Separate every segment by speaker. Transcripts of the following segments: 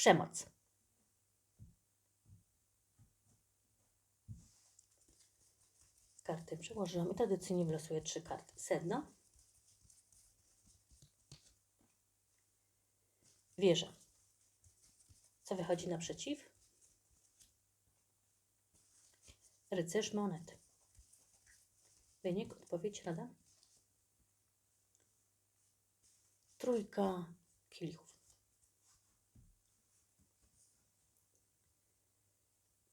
Speaker 1: Przemoc. Karty przełożyłam i tradycyjnie wylosuję trzy karty. Sedno. Wieża. Co wychodzi naprzeciw? Rycerz monet. Wynik, odpowiedź, rada? Trójka kielichów.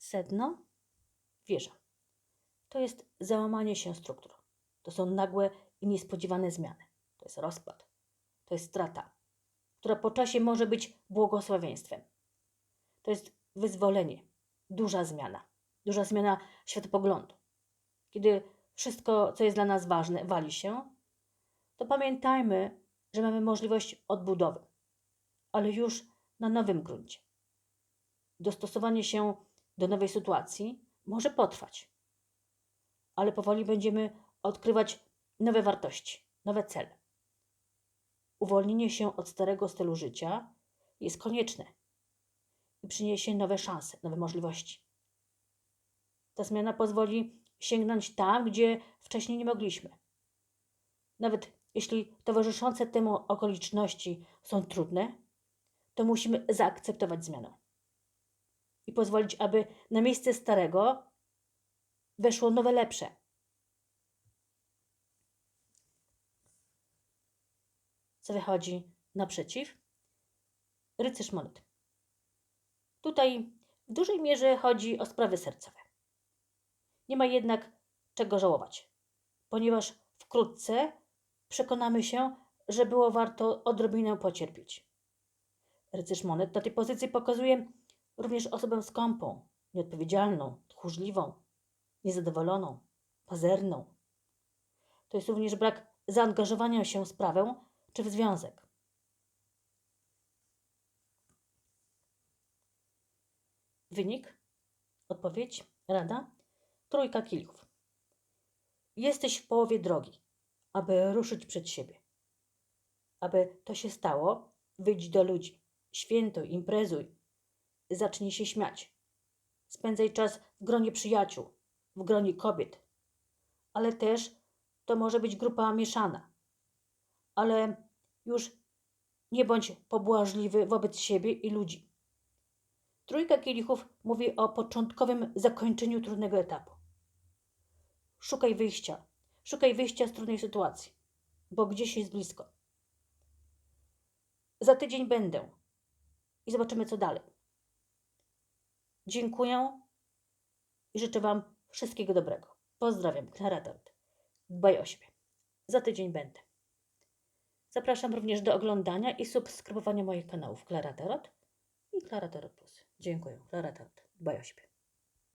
Speaker 1: Sedno, wieża. To jest załamanie się struktur. To są nagłe i niespodziewane zmiany. To jest rozpad. To jest strata, która po czasie może być błogosławieństwem. To jest wyzwolenie, duża zmiana, duża zmiana światopoglądu. Kiedy wszystko, co jest dla nas ważne, wali się, to pamiętajmy, że mamy możliwość odbudowy, ale już na nowym gruncie. Dostosowanie się do nowej sytuacji może potrwać, ale powoli będziemy odkrywać nowe wartości, nowe cele. Uwolnienie się od starego stylu życia jest konieczne i przyniesie nowe szanse, nowe możliwości. Ta zmiana pozwoli sięgnąć tam, gdzie wcześniej nie mogliśmy. Nawet jeśli towarzyszące temu okoliczności są trudne, to musimy zaakceptować zmianę i pozwolić, aby na miejsce starego weszło nowe, lepsze. Co wychodzi naprzeciw? Rycerz monet. Tutaj w dużej mierze chodzi o sprawy sercowe. Nie ma jednak czego żałować, ponieważ wkrótce przekonamy się, że było warto odrobinę pocierpieć. Rycerz monet na tej pozycji pokazuje również osobę skąpą, nieodpowiedzialną, tchórzliwą, niezadowoloną, pazerną. To jest również brak zaangażowania się w sprawę czy w związek. Wynik? Odpowiedź? Rada? Trójka kielichów. Jesteś w połowie drogi, aby ruszyć przed siebie. Aby to się stało, wyjdź do ludzi, świętuj, imprezuj, zacznij się śmiać. Spędzaj czas w gronie przyjaciół, w gronie kobiet. Ale też to może być grupa mieszana. Ale już nie bądź pobłażliwy wobec siebie i ludzi. Trójka kielichów mówi o początkowym zakończeniu trudnego etapu. Szukaj wyjścia. Szukaj wyjścia z trudnej sytuacji, bo gdzieś jest blisko. Za tydzień będę i zobaczymy, co dalej. Dziękuję i życzę Wam wszystkiego dobrego. Pozdrawiam, Klara Tort. Dbaj o siebie. Za tydzień będę. Zapraszam również do oglądania i subskrybowania moich kanałów Klara Tarot i Klara Tarot Plus. Dziękuję. Klara Tarot. Dbaj o siebie.